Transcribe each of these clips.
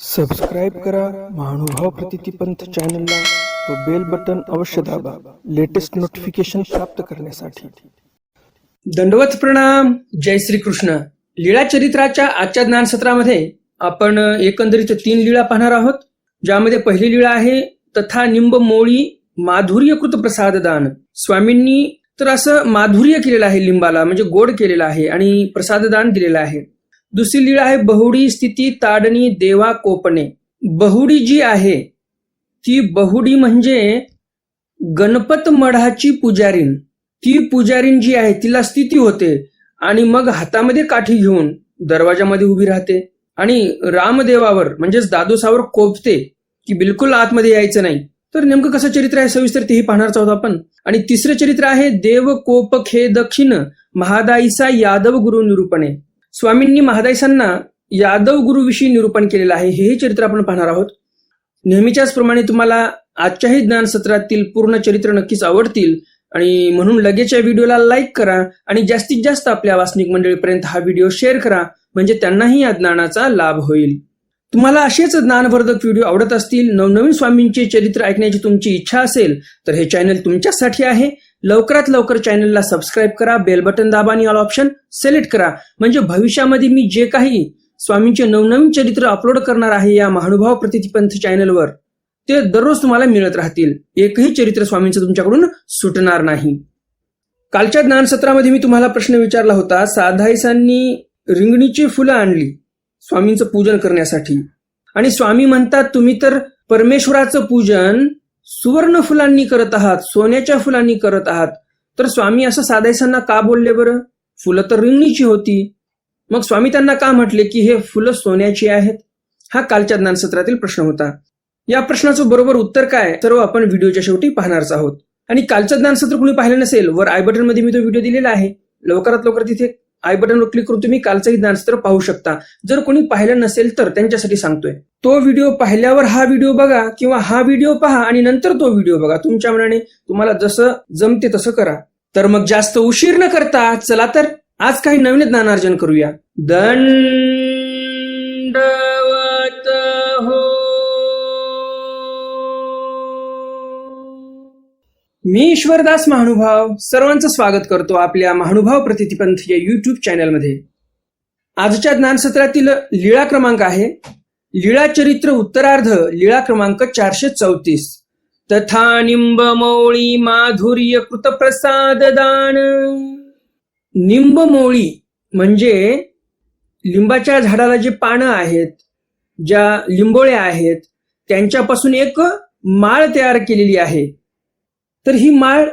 Subscribe करा महानुभाव प्रतितीपंथ चॅनलला व बेल बटन अवश्य दाबा लेटेस्ट नोटिफिकेशन प्राप्त करण्यासाठी. दंडवत प्रणाम जय श्री कृष्ण लीळा चरित्राच्या आजच्या ज्ञानसत्रामध्ये आपण एकंदरीत तीन लीळा पाहणार आहोत. ज्यामध्ये पहिली लीळा आहे तथा निंब मोळी माधुर्यकृत प्रसाद दान स्वामींनी तर असं माधुर्य केलेलं आहे लिंबाला म्हणजे गोड केलेलं आहे आणि प्रसाददान दिलेलं आहे. दुसरी लीळा आहे बहुडी स्थिती ताडणी देवा कोपणे. बहुडी जी आहे ती बहुडी म्हणजे गणपत मढाची पुजारीण. ती पुजारीण जी आहे तिला स्थिती होते आणि मग हातामध्ये काठी घेऊन दरवाजामध्ये उभी राहते आणि रामदेवावर म्हणजेच दादोसावर कोपते की बिलकुल आतमध्ये यायचं नाही. तर नेमकं कसं चरित्र आहे सविस्तर तेही पाहणारच आहोत आपण. आणि तिसरं चरित्र आहे देव कोप खे दक्षिण महादाईसा यादव गुरु निरूपणे स्वामींनी महादाईसांना यादव गुरुविषयी निरूपण केलेलं आहे हेही चरित्र आपण पाहणार आहोत. नेहमीच्याच प्रमाणे तुम्हाला आजच्याही ज्ञान सत्रातील पूर्ण चरित्र नक्कीच आवडतील आणि म्हणून लगेच या व्हिडिओला लाईक करा आणि जास्तीत जास्त आपल्या वासनिक मंडळीपर्यंत हा व्हिडिओ शेअर करा म्हणजे त्यांनाही या ज्ञानाचा लाभ होईल. तुम्हाला असेच ज्ञानवर्धक व्हिडिओ आवडत असतील नवनवीन स्वामींचे चरित्र ऐकण्याची तुमची इच्छा असेल तर हे चॅनल तुमच्यासाठी आहे. लवकरात लवकर चॅनलला सबस्क्राईब करा बेल बटन दाबा आणि ऑल ऑप्शन सिलेक्ट करा. म्हणजे भविष्यामध्ये मी जे काही स्वामींचे नवनवीन चरित्र अपलोड करणार आहे या महानुभाव प्रतिपंथ चॅनलवर ते दररोज तुम्हाला मिळत राहतील. एकही चरित्र स्वामींचं तुमच्याकडून सुटणार नाही. कालच्या ज्ञानसत्रामध्ये मी तुम्हाला प्रश्न विचारला होता साधाईसांनी रिंगणीची फुलं आणली स्वामींचं पूजन करण्यासाठी. आणि स्वामी म्हणतात तुम्ही तर परमेश्वराचं पूजन सुवर्ण फुलांनी करत आहात सोन्याच्या फुलांनी करत आहात. तर स्वामी असं साधायसांना का बोलले बरं? फुलं तर रिंगणीची होती. मग स्वामी त्यांना का म्हटले की हे फुलं सोन्याची आहेत? हा कालच्या ज्ञानसत्रातील प्रश्न होता. या प्रश्नाचं बरोबर उत्तर काय? सर्व आपण व्हिडिओच्या शेवटी पाहणारच आहोत. आणि कालचं ज्ञानसत्र कुणी पाहिलं नसेल वर आय बटनमध्ये मी तो व्हिडिओ दिलेला आहे. लवकरात लवकर तिथे आय बटनवर क्लिक करून तुम्ही कालचंही ज्ञानसत्र पाहू शकता. जर कोणी पाहिलं नसेल तर त्यांच्यासाठी सांगतोय. तो व्हिडिओ पाहिल्यावर हा व्हिडिओ बघा किंवा हा व्हिडिओ पहा आणि नंतर तो व्हिडिओ बघा. तुमच्या मनाने तुम्हाला जसं जमते तसं करा. तर मग जास्त उशीर न करता चला तर आज काही नवीन ज्ञानार्जन करूया. दंड! मी ईश्वरदास महानुभाव सर्वांचं स्वागत करतो आपल्या महानुभाव प्रतिपंथ या युट्यूब चॅनलमध्ये आजच्या ज्ञानसत्रातील लीळा क्रमांक आहे. लीळा चरित्र उत्तरार्ध लीळा क्रमांक चारशे चौतीस. तथा निंबमोळी माधुर्य कृत प्रसाद दान निंबमोळी म्हणजे लिंबाच्या झाडाला जे पानं आहेत ज्या लिंबोळ्या आहेत त्यांच्यापासून एक माळ तयार केलेली आहे. तर ही माळ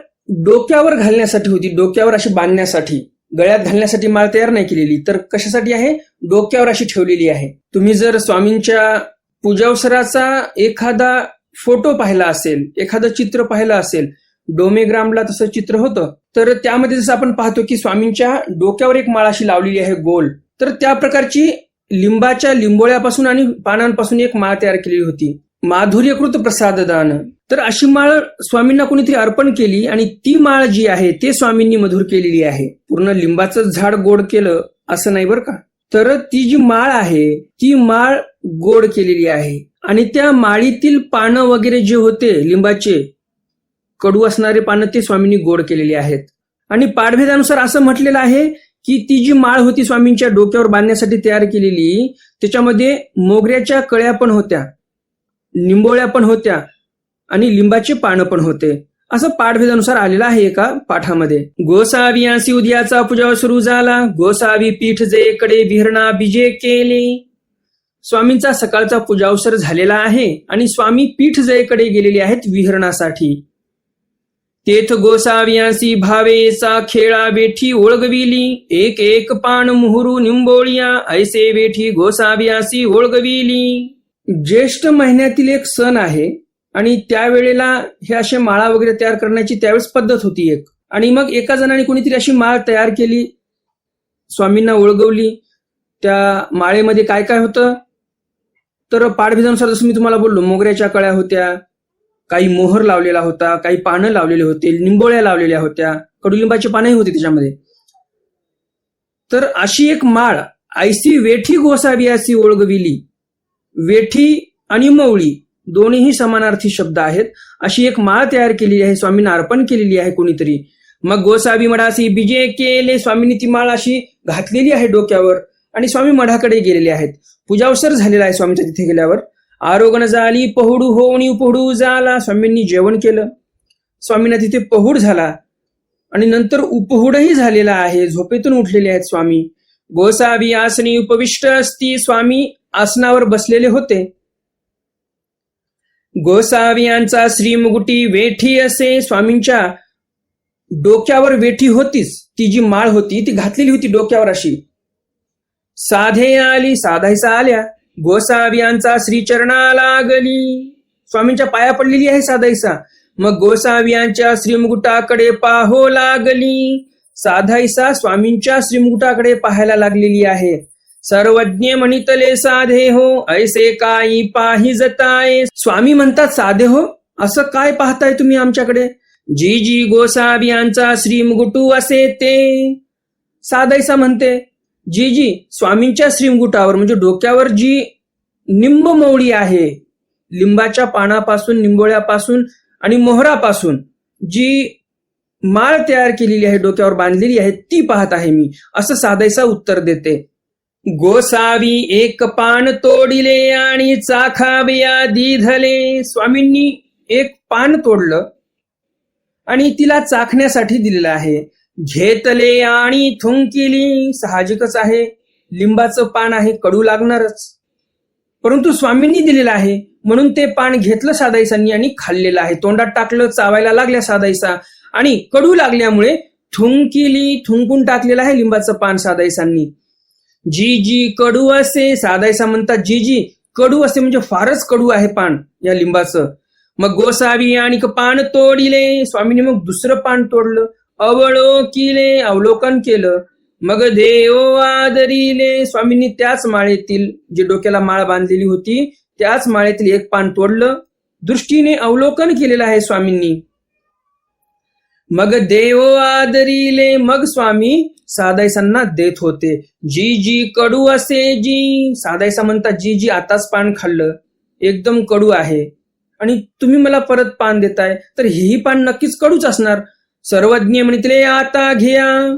डोक्यावर घालण्यासाठी होती. डोक्यावर अशी बांधण्यासाठी गळ्यात घालण्यासाठी माळ तयार नाही केलेली. तर कशासाठी आहे? डोक्यावर अशी ठेवलेली आहे. तुम्ही जर स्वामींच्या पूजावसराचा एखादा फोटो पाहिला असेल एखादं चित्र पाहिलं असेल डोमेग्रामला तसं चित्र होतं तर त्यामध्ये जसं आपण पाहतो की स्वामींच्या डोक्यावर एक माळ अशी लावलेली आहे गोल. तर त्या प्रकारची लिंबाच्या लिंबोळ्यापासून आणि पानांपासून एक माळ तयार केलेली होती. माधुर्यकृत प्रसाददान. तर अशी माळ स्वामींना कोणीतरी अर्पण केली आणि ती माळ जी आहे ते स्वामींनी मधुर केलेली आहे. पूर्ण लिंबाचं झाड गोड केलं असं नाही बरं का? तर ती जी माळ आहे ती माळ गोड केलेली आहे. आणि त्या माळीतील पानं वगैरे जे होते लिंबाचे कडू असणारे पानं ते स्वामींनी गोड केलेली आहेत. आणि पाठभेदानुसार असं म्हटलेलं आहे की ती जी माळ होती स्वामींच्या डोक्यावर बांधण्यासाठी तयार केलेली त्याच्यामध्ये मोगऱ्याच्या कळ्या पण होत्या. लिंबोळ्या पण होत्या आणि लिंबाची पानं पण होते. असं पाठभेदानुसार आलेलं आहे एका पाठामध्ये. गोसावी आसी उद्याचा पूजा सुरू झाला. गोसावी पीठ जे कडे विहरणा बिजे केले. स्वामींचा सकाळचा पूजावसर झालेला आहे आणि स्वामी पीठ जयकडे गेलेले आहेत विहरणासाठी. तेथ गोसावियांसी भावेचा खेळा बेठी ओळगविली. एक एक पान मुहुरू निंबोळिया. ऐसे बेठी गोसावियासी ओळगविली. ज्येष्ठ महिन्यातील एक सण आहे आणि त्यावेळेला हे असे माळा वगैरे तयार करण्याची त्यावेळेस पद्धत होती एक. आणि मग एका जणाने कोणीतरी अशी माळ तयार केली स्वामींना ओळगवली. त्या माळेमध्ये काय काय होतं? तर पाठभिधानुसार जसं मी तुम्हाला बोललो मोगऱ्याच्या कळ्या होत्या काही मोहर लावलेला होता काही पानं लावलेले होते निंबोळ्या लावलेल्या होत्या कडुलिंबाची पानंही होती त्याच्यामध्ये. तर अशी एक माळ आयसी वेठी गोसावी अशी ओळगविली. वेठी आणि मवळी दोन्हीही समानार्थी शब्द आहेत. अशी एक माळ तयार केलेली आहे स्वामींना अर्पण केलेली आहे कोणीतरी. मग गोसावी मडासी बिजे केले स्वामींनी ती माळ अशी घातलेली आहे डोक्यावर आणि स्वामी मठाकडे गेलेले आहेत. पूजावसर झालेला आहे स्वामीच्या तिथे गेल्यावर. आरोगण झाली पहुडू होऊनी पहुडू झाला स्वामींनी जेवण केलं. स्वामींना तिथे पहुड झाला आणि नंतर उपहुडही झालेला आहे. झोपेतून उठलेले आहेत स्वामी. गोसावी आसनी उपविष्ट असती स्वामी आसनावर बसलेले होते. गोसावियांचा श्रीमुगुटी वेठी असे स्वामींच्या डोक्यावर वेठी होतीच ती जी माळ होती ती घातलेली होती डोक्यावर अशी. साधे आली साधायसा आल्या. गोसावियांचा श्रीचरणा लागली. स्वामींच्या पाया पडलेली आहे साधायसा मग गोसावियांच्या श्रीमुगुटाकडे श्रीमुकुटाकडे पाहो लागली. साधायसा स्वामींच्या श्रीमुकुटाकडे पाहायला लागलेली आहे. सर्वज्ञ म्हणितले साधे हो ऐसे काही पाही जताय. स्वामी म्हणतात साधे हो असं काय पाहताय तुम्ही आमच्याकडे? जी जी गोसाब यांचा श्रीमगुटू असे ते. साधायसा म्हणते जी जी स्वामींच्या श्रीमगुटावर म्हणजे डोक्यावर जी निंब मोवळी आहे लिंबाच्या पानापासून निंबोळ्यापासून आणि मोहरापासून जी माळ तयार केलेली आहे डोक्यावर बांधलेली आहे ती पाहत आहे मी. असं साधायचा उत्तर देते. गोसावी एक पान तोडिले आणि चाखाविया दिधले. स्वामींनी एक पान तोडलं आणि तिला चाखण्यासाठी दिलेलं आहे. घेतले आणि थुंकिली. साहजिकच आहे. लिंबाचं पान आहे कडू लागणारच. परंतु स्वामींनी दिलेलं आहे. म्हणून ते पान घेतलं सादाईसांनी आणि खाल्लेलं आहे. तोंडात टाकलं चावायला लागल्या सादाईसा. आणि कडू लागल्यामुळे थुंकिली थुंकून टाकलेलं आहे लिंबाचं पान सादाईसांनी. जी जी कडू असे सादाईसा म्हणतात जी जी कडू असे म्हणजे फारच कडू आहे पान या लिंबाचं. मग गोसावी आणि पान तोडिले स्वामींनी मग दुसरं पान तोडलं. अवलोकिले अवलोकन केलं. मग देव आदरिले स्वामींनी त्याच माळेतील जे डोक्याला माळ बांधलेली होती त्याच माळेतील एक पान तोडलं. दृष्टीने अवलोकन केलेलं आहे स्वामींनी. मग देव आदरिले मग स्वामी साधायसांना देत होते. जी जी कडू असे जी सादाईसा म्हणतात जी जी आताच पान खाल्लं. एकदम कडू आहे. आणि तुम्ही मला परत पान देताय तर हेही पान नक्कीच कडूच असणार. सर्वज्ञ म्हणितले आता घ्या.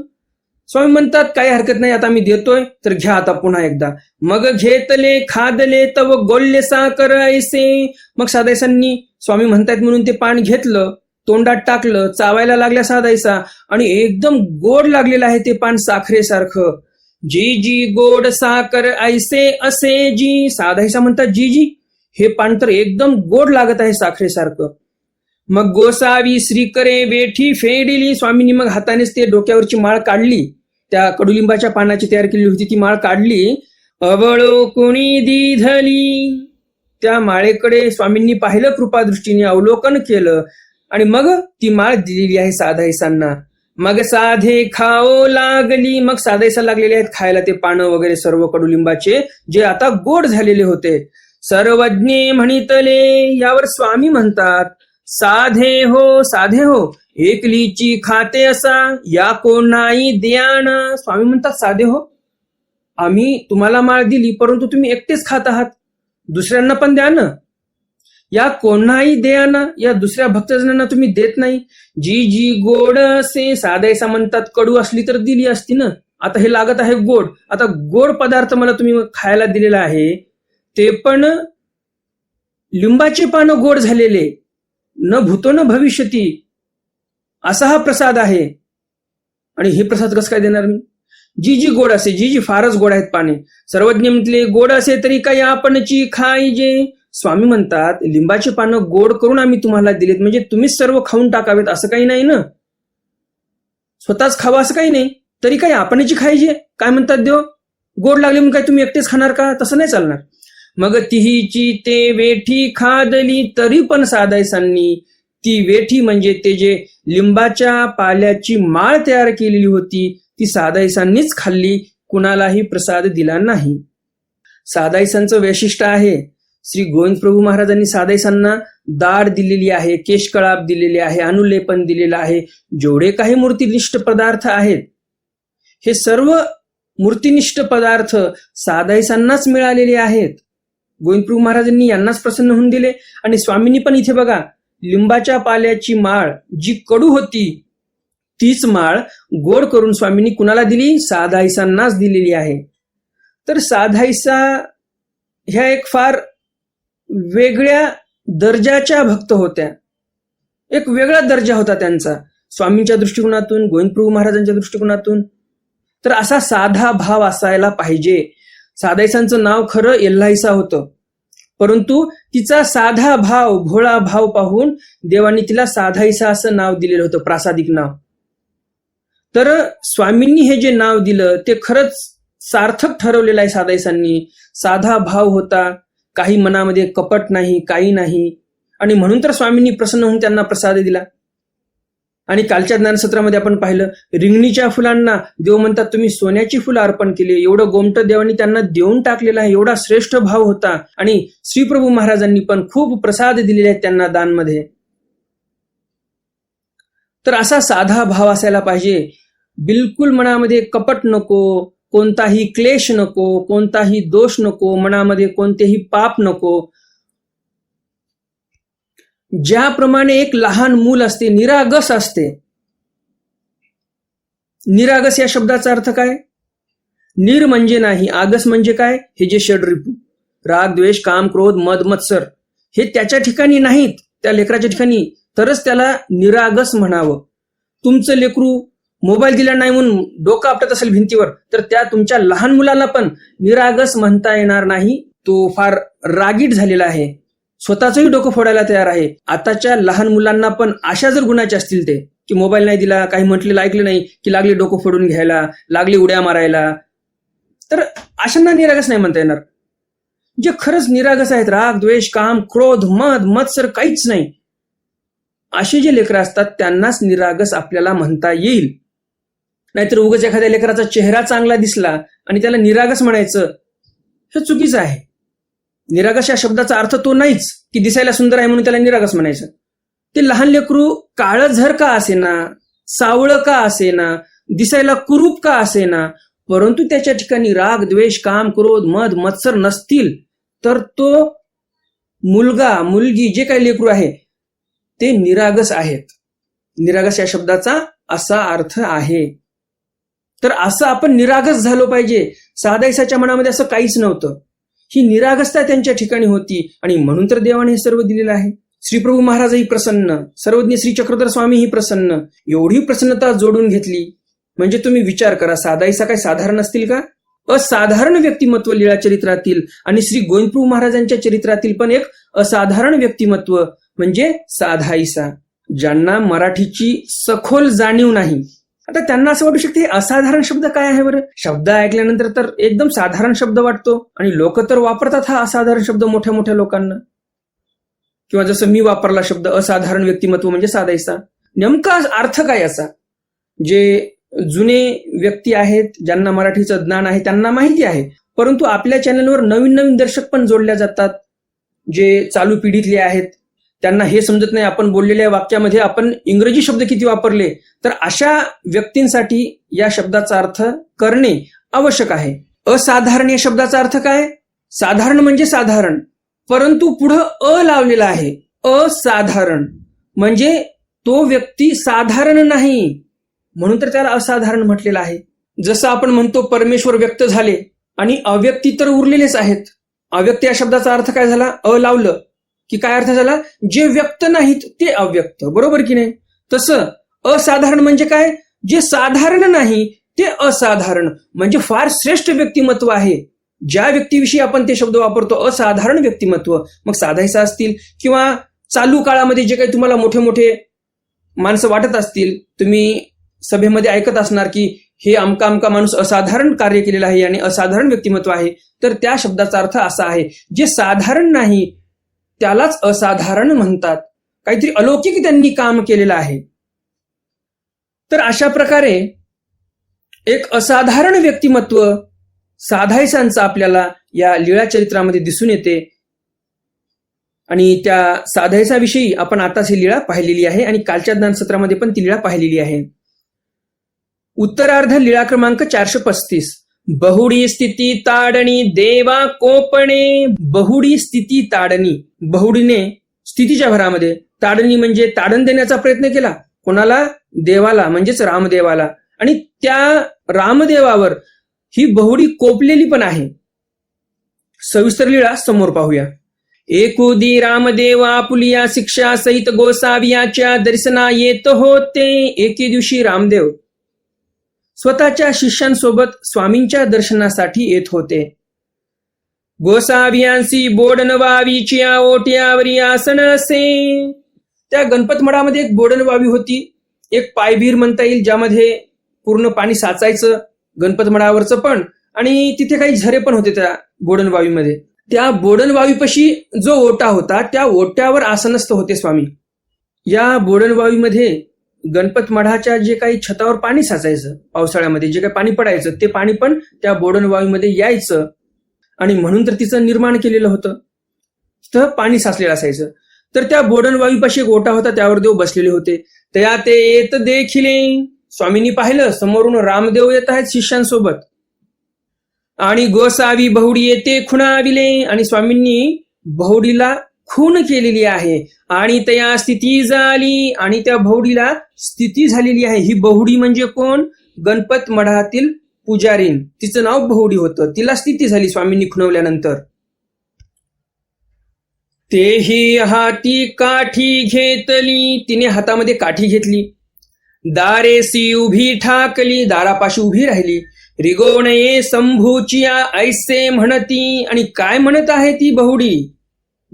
स्वामी म्हणतात काही हरकत नाही आता मी देतोय तर घ्या आता पुन्हा एकदा. मग घेतले खादले तव गोल्ले साकर ऐसे. मग साधायसांनी स्वामी म्हणतायत म्हणून ते पान घेतलं. तोंडात टाकलं चावायला लागल्या साधायचा आणि एकदम गोड लागलेलं आहे ते पान साखरेसारखं. जी जी गोड साखर ऐसे असे जी. साधायचा म्हणतात जी जी. हे पान तर एकदम गोड लागत आहे साखरेसारखं. मग गोसावी श्रीकरे वेठी फेडिली स्वामींनी मग हातानेच ते डोक्यावरची माळ काढली. त्या कडुलिंबाच्या पानाची तयार केलेली होती ती माळ काढली. अवळो कोणी दिधली. त्या माळेकडे स्वामींनी पाहिलं कृपादृष्टीने अवलोकन केलं. आणि मग ती माळ दिलेली आहे साधाईसांना मग साधे खाओ लागली. मग साधायसा लागलेले आहेत खायला ते पानं वगैरे सर्व कडुलिंबाचे जे आता गोड झालेले होते. सर्वज्ञे म्हणितले यावर स्वामी म्हणतात साधे हो साधे हो एकलीची खाते असा या कोणाही द्यान. स्वामी म्हणतात साधे हो आम्ही तुम्हाला माळ दिली परंतु तुम्ही एकटेच खात आहात. दुसऱ्यांना पण द्या ना. या कोणाही देयाना या दुसऱ्या भक्तजनांना तुम्ही देत नाही. जी जी गोड असे साधायसा म्हणतात कडू असली तर दिली असती ना. आता हे लागत आहे गोड. आता गोड पदार्थ मला तुम्ही खायला दिलेला आहे. ते पण लिंबाचे पानं गोड झालेले. न भूतो न भविष्यती. असा हा प्रसाद आहे. आणि हे प्रसाद कसं काय देणार मी? जी जी गोड असे जी जी फारच गोड आहेत पाने. सर्वज्ञ म्हटले गोड असे तरी काही आपणची खाईजे स्वामी म्हणतात लिंबाची पानं गोड करून आम्ही तुम्हाला दिलेत म्हणजे तुम्हीच सर्व खाऊन टाकावेत असं काही नाही ना? स्वतःच खावं असं काही नाही. तरी काही आपणची खायचे? काय म्हणतात देव? गोड लागले म्हणून काय तुम्ही एकटेच खाणार का? तसं नाही चालणार. मग तिहीची ते वेठी खादली तरी पण साधायसांनी ती वेठी म्हणजे ते जे लिंबाच्या पाल्याची माळ तयार केलेली होती ती साधायसांनीच खाल्ली कुणालाही प्रसाद दिला नाही. साधायसांचं वैशिष्ट्य आहे श्री गोविंद प्रभू महाराजांनी साधायसांना दाढ दिलेली आहे केशकळाप दिलेले आहे अनुलेपन दिलेलं आहे. जेवढे काही मूर्तिनिष्ठ पदार्थ आहेत हे सर्व मूर्तिनिष्ठ पदार्थ साधायसांनाच मिळालेले आहेत. गोविंदप्रभू महाराजांनी यांनाच प्रसन्न होऊन दिले. आणि स्वामींनी पण इथे बघा लिंबाच्या पाल्याची माळ जी कडू होती तीच माळ गोड करून स्वामींनी कुणाला दिली? साधाईसांनाच दिलेली आहे. तर साधाईसा ह्या एक फार वेगळ्या दर्जाच्या भक्त होत्या. एक वेगळा दर्जा होता त्यांचा. स्वामींच्या दृष्टिकोनातून गोविंदप्रभू महाराजांच्या दृष्टिकोनातून. तर असा साधा भाव असायला पाहिजे. साधायसांचं नाव खरं एल्हाईसा होतं. परंतु तिचा साधा भाव भोळा भाव पाहून देवाने तिला साधाईसा असं नाव दिलेलं होतं प्रासादिक नाव. तर स्वामींनी हे जे नाव दिलं ते खरंच सार्थक ठरवलेलं आहे साधायसांनी साधा भाव होता. काही मनामध्ये कपट नाही काही नाही. आणि म्हणून तर स्वामींनी प्रसन्न होऊन त्यांना प्रसाद दिला. आणि कालच्या ज्ञानसत्रामध्ये आपण पाहिलं रिंगणीच्या फुलांना देव म्हणतात तुम्ही सोन्याची फुलं अर्पण केली एवढं गोमट देवानी त्यांना देऊन टाकलेलं आहे. एवढा श्रेष्ठ भाव होता. आणि श्रीप्रभू महाराजांनी पण खूप प्रसाद दिलेले आहेत त्यांना दानमध्ये. तर असा साधा भाव असायला पाहिजे. बिलकुल मनामध्ये कपट नको कोणताही क्लेश नको कोणताही दोष नको मनामध्ये कोणतेही पाप नको. ज्याप्रमाणे एक लहान मूल असते निरागस असते. निरागस या शब्दाचा अर्थ काय? निर म्हणजे नाही आगस म्हणजे काय? हे जे षडरिपू राग द्वेष काम क्रोध मद मत्सर हे त्याच्या ठिकाणी नाहीत त्या लेकराच्या ठिकाणी. तरच त्याला निरागस म्हणावं. तुमचं लेकरू मोबाईल दिला नाही म्हणून डोकं आपटत असेल भिंतीवर तर त्या तुमच्या लहान मुलाला पण निरागस म्हणता येणार नाही. तो फार रागीट झालेला आहे. स्वतःचंही डोकं फोडायला तयार आहे. आताच्या लहान मुलांना पण अशा जर गुणाचे असतील ते की मोबाईल नाही दिला काही म्हटलेलं ऐकलं नाही की लागले डोकं फोडून घ्यायला लागले उड्या मारायला तर अशांना निरागस नाही म्हणता येणार. जे खरंच निरागस आहेत राग द्वेष काम क्रोध मध मत्सर काहीच नाही. असे जे लेकरं असतात त्यांनाच निरागस आपल्याला म्हणता येईल. नाहीतर उगाच एखाद्या लेकराचा चेहरा चांगला दिसला आणि त्याला निरागस म्हणायचं हे चुकीचं आहे. निरागस या शब्दाचा अर्थ तो नाहीच की दिसायला सुंदर आहे म्हणून त्याला निरागस म्हणायचं. ते लहान लेकरू काळझर का असेना सावळं का असेना दिसायला कुरूप का असेना परंतु त्याच्या ठिकाणी राग द्वेष काम क्रोध मध मत्सर नसतील तर तो मुलगा मुलगी जे काही लेकरू आहे ते निरागस आहेत. निरागस या शब्दाचा असा अर्थ आहे. तर असं आपण निरागस झालो पाहिजे. साधायसाच्या मनामध्ये असं काहीच नव्हतं. ही निरागसता त्यांच्या ठिकाणी होती आणि म्हणून तर देवाने हे सर्व दिलेलं आहे. श्रीप्रभू महाराजही प्रसन्न. सर्वज्ञ श्री चक्रधर स्वामीही प्रसन्न. एवढी प्रसन्नता जोडून घेतली. म्हणजे तुम्ही विचार करा साधाईसा काय साधारण असतील का? असाधारण व्यक्तिमत्व लीळा चरित्रातील आणि श्री गोविंदप्रभू महाराजांच्या चरित्रातील पण एक असाधारण व्यक्तिमत्व म्हणजे साधाईसा. ज्यांना मराठीची सखोल जाणीव नाही. आता त्यांना असं वाटू शकते असाधारण शब्द काय आहे बरं? शब्द ऐकल्यानंतर तर एकदम साधारण शब्द वाटतो आणि लोक तर वापरतात हा असाधारण शब्द मोठ्या मोठ्या लोकांना. किंवा जसं मी वापरला शब्द असाधारण व्यक्तिमत्व म्हणजे साधायचा नेमका अर्थ काय असा जे जुने व्यक्ती आहेत ज्यांना मराठीचं ज्ञान आहे त्यांना माहिती आहे. परंतु आपल्या चॅनलवर नवीन नवीन दर्शक पण जोडल्या जातात जे चालू पिढीतले आहेत. त्यांना हे समजत नाही. आपण बोललेल्या वाक्यामध्ये आपण इंग्रजी शब्द किती वापरले तर अशा व्यक्तींसाठी या शब्दाचा अर्थ करणे आवश्यक आहे. असाधारण या शब्दाचा अर्थ काय? साधारण म्हणजे साधारण परंतु पुढं अ लावलेला आहे. असाधारण म्हणजे तो व्यक्ती साधारण नाही म्हणून तर त्याला असाधारण म्हटलेलं आहे. जसं आपण म्हणतो परमेश्वर व्यक्त झाले आणि अव्यक्ती तर उरलेलेच आहेत. अव्यक्त या शब्दाचा अर्थ काय झाला? अ लावलं. की काय अर्थ झाला? जे व्यक्त नाहीत ते अव्यक्त. बरोबर की नाही? तसं असाधारण म्हणजे काय? जे साधारण नाही ते असाधारण. म्हणजे फार श्रेष्ठ व्यक्तिमत्व आहे. ज्या व्यक्तीविषयी आपण ते शब्द वापरतो असाधारण व्यक्तिमत्व. मग साधायचं असतील किंवा चालू काळामध्ये जे काही तुम्हाला मोठे मोठे माणसं वाटत असतील तुम्ही सभेमध्ये ऐकत असणार की हे अमका अमका माणूस असाधारण कार्य केलेलं आहे आणि असाधारण व्यक्तिमत्व आहे तर त्या शब्दाचा अर्थ असा आहे. जे साधारण नाही त्यालाच असाधारण म्हणतात. काहीतरी अलौकिक त्यांनी काम केलेलं आहे. तर अशा प्रकारे एक असाधारण व्यक्तिमत्व साधायसांचं आपल्याला या लीळा चरित्रामध्ये दिसून येते. आणि त्या साधायसाविषयी आपण आताच ही लीळा पाहिलेली आहे आणि कालच्या ज्ञान सत्रामध्ये पण ती लीळा पाहिलेली आहे. उत्तरार्ध लीळा क्रमांक चारशे पस्तीस. बहुडी स्थिती ताडणी देवा कोपणे. बहुडी स्थिती ताडणी. बहुडीने स्थितीच्या भरामध्ये ताडणी म्हणजे ताडण देण्याचा प्रयत्न केला. कोणाला? देवाला म्हणजेच रामदेवाला. आणि त्या रामदेवावर ही बहुडी कोपलेली पण आहे. सविस्तर लीळा समोर पाहूया. एकुदी रामदेव आपुलिया शिक्षा सहित गोसावियाच्या दर्शना येत होते. एके दिवशी रामदेव स्वतःच्या शिष्यांसोबत स्वामींच्या दर्शनासाठी येत होते. गोसावियांसी बोडनवावीची ओट्यावरी आसन असे. त्या गणपतमडामध्ये एक बोडनवावी होती. एक पायभीर म्हणता येईल ज्यामध्ये पूर्ण पाणी साचायचं गणपतमडावरचं पण आणि तिथे काही झरे पण होते त्या बोडनवावीमध्ये. त्या बोडनवावीपाशी जो ओटा होता त्या ओट्यावर आसनस्थ होते स्वामी. या बोडनवावीमध्ये गणपत मठाच्या जे काही छतावर पाणी साचायचं पावसाळ्यामध्ये जे काही पाणी पडायचं ते पाणी पण त्या बोडनवावीमध्ये यायचं आणि म्हणून तर तिचं निर्माण केलेलं होतं. तिथं पाणी साचलेलं असायचं. तर त्या बोडनवावीपाशी एक ओटा होता त्यावर देव बसलेले होते. त्या ते येत देखील स्वामींनी पाहिलं समोरून रामदेव येत आहेत शिष्यांसोबत. आणि गोसावी बहुडी येते खुणाविले. आणि स्वामींनी बहुडीला खून केलेली आहे. आणि त्या स्थिती झाली आणि त्या बहुडीला स्थिती झालेली आहे. ही बहुडी म्हणजे कोण? गणपत मढातील पुजारीन. तिचं नाव बहुडी होतं. तिला स्थिती झाली स्वामींनी खुणवल्यानंतर. तेही हाती काठी घेतली. तिने हातामध्ये काठी घेतली. दारेसी उभी ठाकली. दारापाशी उभी राहिली. रिगोणये संभूचिया ऐसे म्हणती. आणि काय म्हणत आहे ती बहुडी?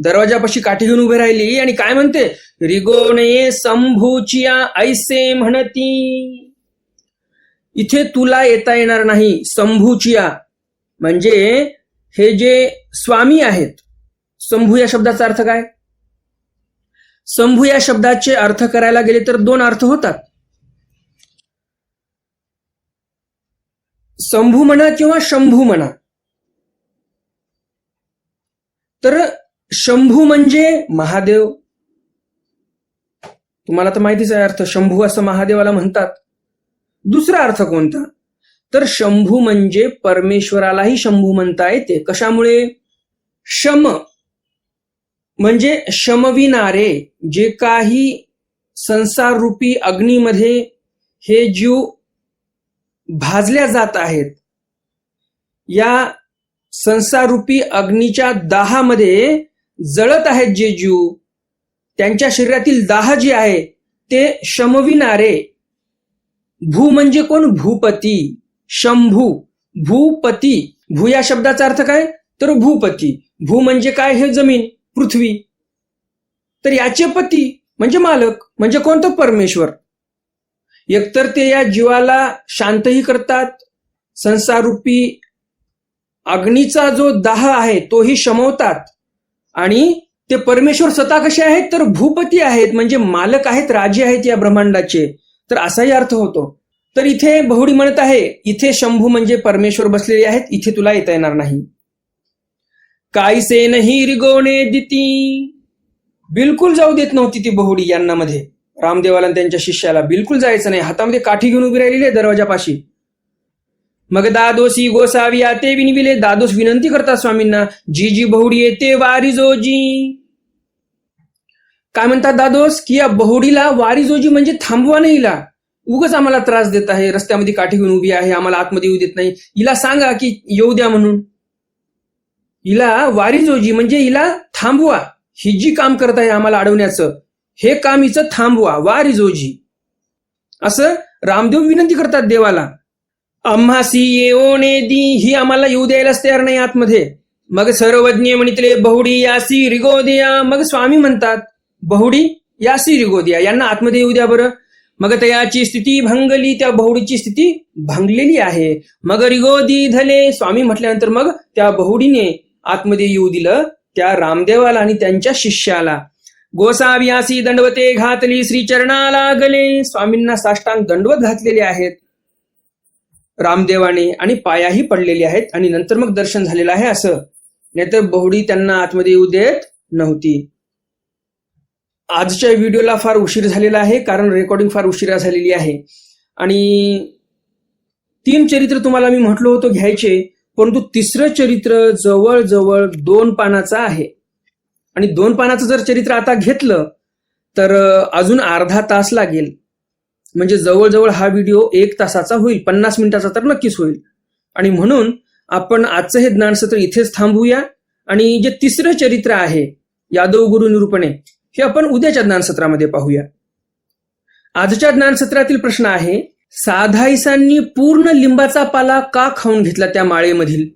दरवाजापाशी काठी घेऊन उभी राहिली आणि काय म्हणते? रिगोणे संभूचिया ऐसे म्हणती. इथे तुला येता येणार नाही संभूचिया म्हणजे हे जे स्वामी आहेत संभू या शब्दाचा अर्थ काय? संभू या शब्दाचे अर्थ करायला गेले तर दोन अर्थ होतात. संभू म्हणा किंवा शंभू म्हणा. तर शंभू म्हणजे महादेव. तुम्हाला तर माहितीच आहे अर्थ शंभू असं महादेवाला म्हणतात. दुसरा अर्थ कोणता? तर शंभू म्हणजे परमेश्वरालाही शंभू म्हणता येते. कशामुळे? शम. म्हणजे शमविणारे जे काही संसार रूपी अग्नीमध्ये हे जीव भाजल्या जात आहेत या संसार रूपी अग्नीच्या दाहामध्ये जळत आहेत जे जीव. त्यांच्या शरीरातील दाह जे आहे ते शमविणारे. भू म्हणजे कोण? भूपती. शंभू भूपती. भू या शब्दाचा अर्थ काय? तर भूपती. भू म्हणजे काय? हे जमीन पृथ्वी. तर याचे पती म्हणजे मालक म्हणजे कोणतं परमेश्वर. एकतर ते या जीवाला शांतही करतात. संसारूपी अग्नीचा जो दाह आहे तोही शमवतात. आणि ते परमेश्वर स्वतः कसे आहेत? तर भूपती आहेत म्हणजे मालक आहेत राजे आहेत या ब्रह्मांडाचे. तर असाही अर्थ होतो. तर इथे बहुडी म्हणत आहे इथे शंभू म्हणजे परमेश्वर बसलेले आहेत इथे तुला येता येणार नाही. कायसेन ही रिगोणे दिती? बिलकुल जाऊ देत नव्हती ती बहुडी यांना मध्ये रामदेवाला त्यांच्या शिष्याला बिलकुल जायचं नाही. हातामध्ये काठी घेऊन उभी राहिलेली आहे दरवाजापाशी. मग दादोसी गोसावी आते विनविले दादोस विनंती करतात स्वामींना जी जी बहुडी येते वारी जोजी. काय म्हणतात दादोस? की या बहुडीला वारी जोजी म्हणजे थांबवा नाही हिला. उगच आम्हाला त्रास देत आहे रस्त्यामध्ये काठी घेऊन उभी आहे आम्हाला आतमध्ये येऊ देत नाही. हिला सांगा की येऊ द्या म्हणून. हिला वारी जोजी म्हणजे हिला थांबवा. ही जी काम करत आहे आम्हाला अडवण्याचं हे काम हिचं थांबवा वारी जोजी. असं रामदेव विनंती करतात देवाला. आम्हासी येओने दी ही आम्हाला येऊ द्यायलाच तयार नाही आतमध्ये. मग सर्वज्ञ म्हणितले बहुडी यासी रिगोदिया मग स्वामी म्हणतात बहुडी यासी रिगोदिया यांना आतमध्ये येऊ द्या बरं. मग तयाची स्थिती भंगली त्या बहुडीची स्थिती भंगलेली आहे. मग रिगोदी धले. स्वामी म्हटल्यानंतर मग त्या बहुडीने आतमध्ये येऊ दिलं त्या रामदेवाला आणि त्यांच्या शिष्याला. गोसाव्यासी दंडवते घातली श्रीचरणाला गले. स्वामींना साष्टांग दंडवत घातलेले आहेत. रामदेवाने आणि पायाही पडलेली आहेत आणि नंतर मग दर्शन झालेलं आहे असं. नाहीतर बहुडी त्यांना आतमध्ये येऊ देत नव्हती. आजच्या व्हिडिओला फार उशीर झालेला आहे कारण रेकॉर्डिंग फार उशिरा झालेली आहे. आणि तीन चरित्र तुम्हाला मी म्हटलो होतो घ्यायचे परंतु तिसरं चरित्र जवळजवळ दोन पानाचं आहे. आणि दोन पानाचं जर चरित्र आता घेतलं तर अजून अर्धा तास लागेल. म्हणजे जवळजवळ हा व्हिडिओ एक तासाचा होईल पन्नास मिनिटाचा तर नक्कीच होईल. आणि म्हणून आपण आजचं हे ज्ञानसत्र इथेच थांबूया आणि जे तिसरं चरित्र आहे यादव गुरु निरूपणे हे आपण उद्याच्या ज्ञानसत्रामध्ये पाहूया. आजच्या ज्ञानसत्रातील प्रश्न आहे साधाईसांनी पूर्ण लिंबाचा पाला का खाऊन घेतला त्या माळेमधील?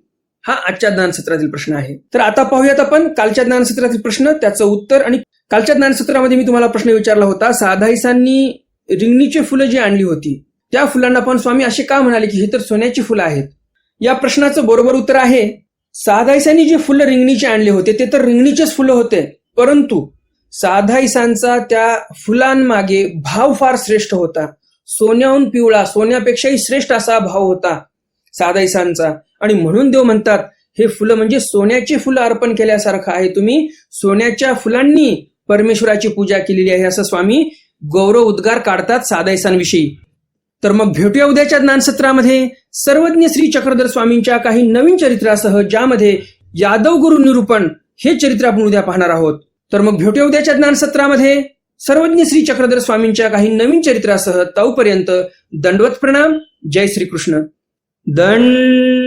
हा आजच्या ज्ञानसत्रातील प्रश्न आहे. तर आता पाहूयात आपण कालच्या ज्ञानसत्रातील प्रश्न त्याचं उत्तर आणि कालच्या ज्ञानसत्रामध्ये मी तुम्हाला प्रश्न विचारला होता साधाईसांनी रिंगणीची फुलं जी आणली होती त्या फुलांना पण स्वामी असे का म्हणाले की हे तर सोन्याची फुलं आहेत? या प्रश्नाचं बरोबर उत्तर आहे साधाईसांनी जे फुलं रिंगणीचे आणले होते ते तर रिंगणीचेच फुलं होते. परंतु साधाईसांचा त्या फुलांमागे भाव फार श्रेष्ठ होता. सोन्याहून पिवळा सोन्यापेक्षाही श्रेष्ठ असा भाव होता साधाईसांचा. आणि म्हणून देव म्हणतात हे फुलं म्हणजे सोन्याची फुलं अर्पण केल्यासारखं आहे तुम्ही सोन्याच्या फुलांनी परमेश्वराची पूजा केलेली आहे असं स्वामी गौरव उद्गार काढतात साधाईसांविषयी तर मग भेटूया उद्याच्या ज्ञानसत्रामध्ये. सर्वज्ञ श्री चक्रधर स्वामींच्या काही नवीन चरित्रासह ज्यामध्ये यादव गुरु निरूपण हे चरित्र आपण उद्या पाहणार आहोत. तर मग भेटूया उद्याच्या ज्ञानसत्रामध्ये. सर्वज्ञ श्री चक्रधर स्वामींच्या काही नवीन चरित्रासह तवपर्यंत दंडवत प्रणाम. जय श्रीकृष्ण. दंड